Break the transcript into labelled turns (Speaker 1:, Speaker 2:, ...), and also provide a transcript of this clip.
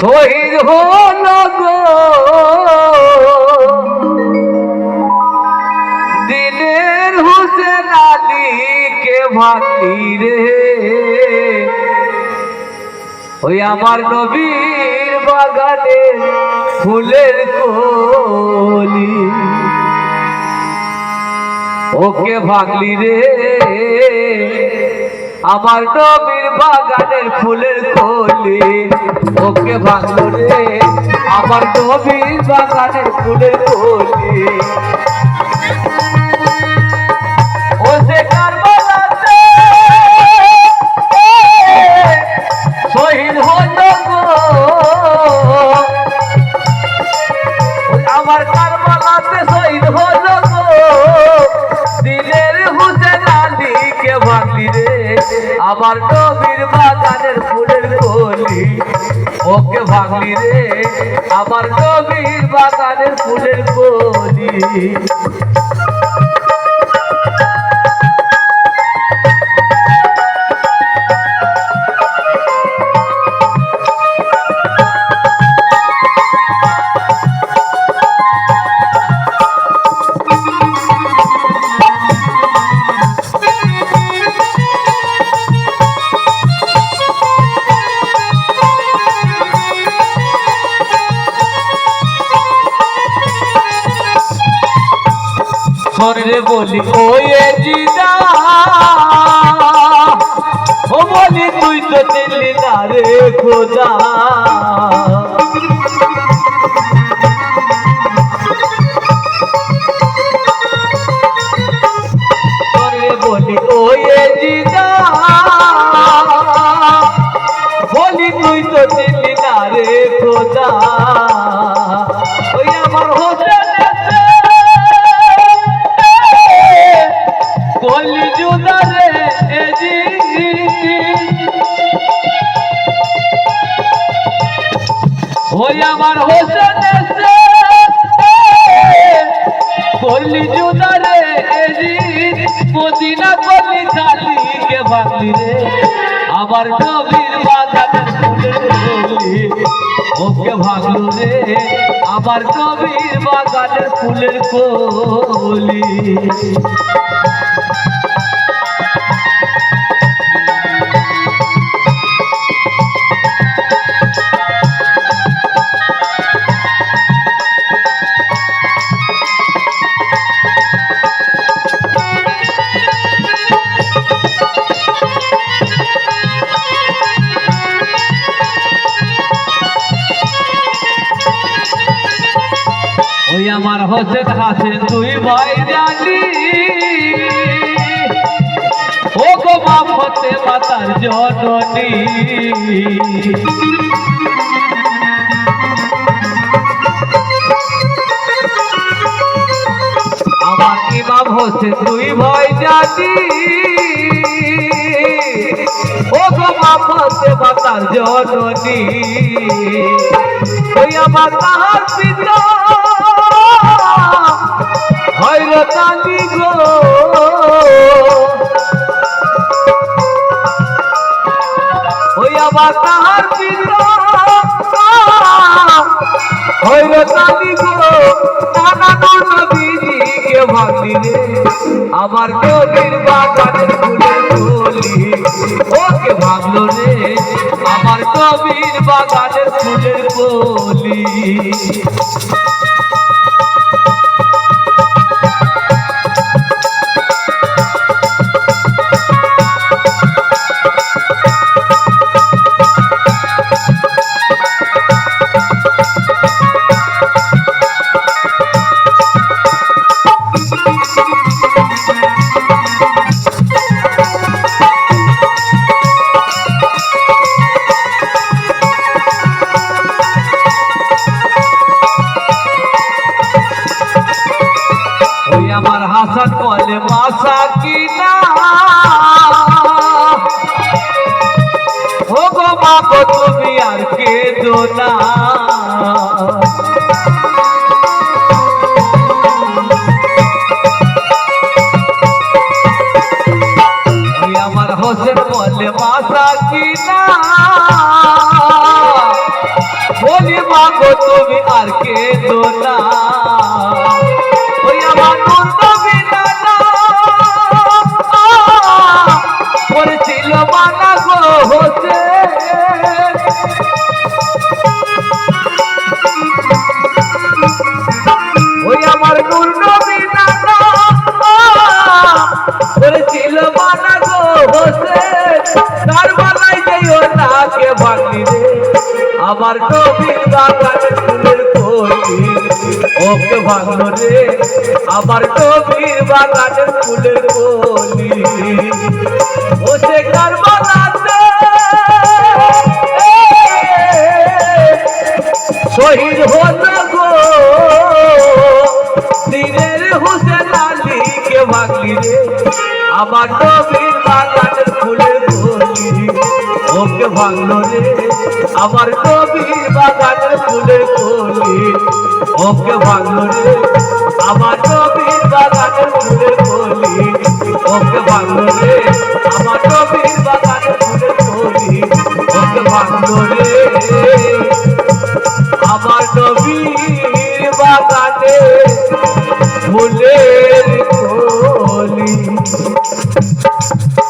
Speaker 1: শহীদ হল দিনের হুসেন আলীকে ভাঙলি রে। ওই আমার নবীর বাগানে ফুলের কলি। ওকে ভাগলি রে। আমার নবীর বাগানের ফুলের কলি। ওকে ভাঙলো রে। আমার নবীর বাগানের ফুলের কলি ও সে শহীদ আমার কারবালাতে শহীদ হল রে। আমার নবীর বাগানের ফুলের কলি ওকে ভাঙলি রে। আমার নবীর বাগানের ফুলের কলি। শরীরে বলি ওয়ে জিদা। ও বলি তুই তো দিল্লি না রে খোদা এজি ওই আমার হোসেন কলি জুদারে মদিনা কলি কালিকে ভাঙলি রে আমার নবীর কলি ওকে ভাগলো রে আমার নবীর বাগানের ফুলের কলি। আমার হোসেন হাসে তুই ভাই জানি। ও গো বাপতে মাতার জননী। আমার ইমাম হোসেন তুই ভয় জানি। ও গো বাপতে মাতার জননী। ওই আমার তাহার পিতা। ওই আমার তাহার পিতা হয়রতানি গো নানা নানা বিজিকে ভাবলি আমার নদীর বাগানের ফুলের কলি ওকে ভাবলো রে, আমার কবির বাগানের ফুলের কলি আমার হাসান বলে, মাসা কিনা? ও গো গো তুমি আর কে না। আমার হোসেন বলে, মাসা কিনা? না। আমার নবীর বাগান ফুলের কলি। ওকে ভাগলো রে, আমার নবীর বাগানের ফুলের কলি। ও সে কার বাগাতে শহীদ হতো গো। দিনের হুসেন আলীকে ভাগলি রে, আমার নবীর কলি ওকে ভাঙলো রে। আমার নবীর বাগানের ফুলের কলি ওকে ভাঙলো রে। আমার নবীর বাগানের ফুলের কলি ওকে ভাঙলো রে। আমার নবীর বাগানের ফুলের কলি ওকে ভাঙলো রে। আমার নবীর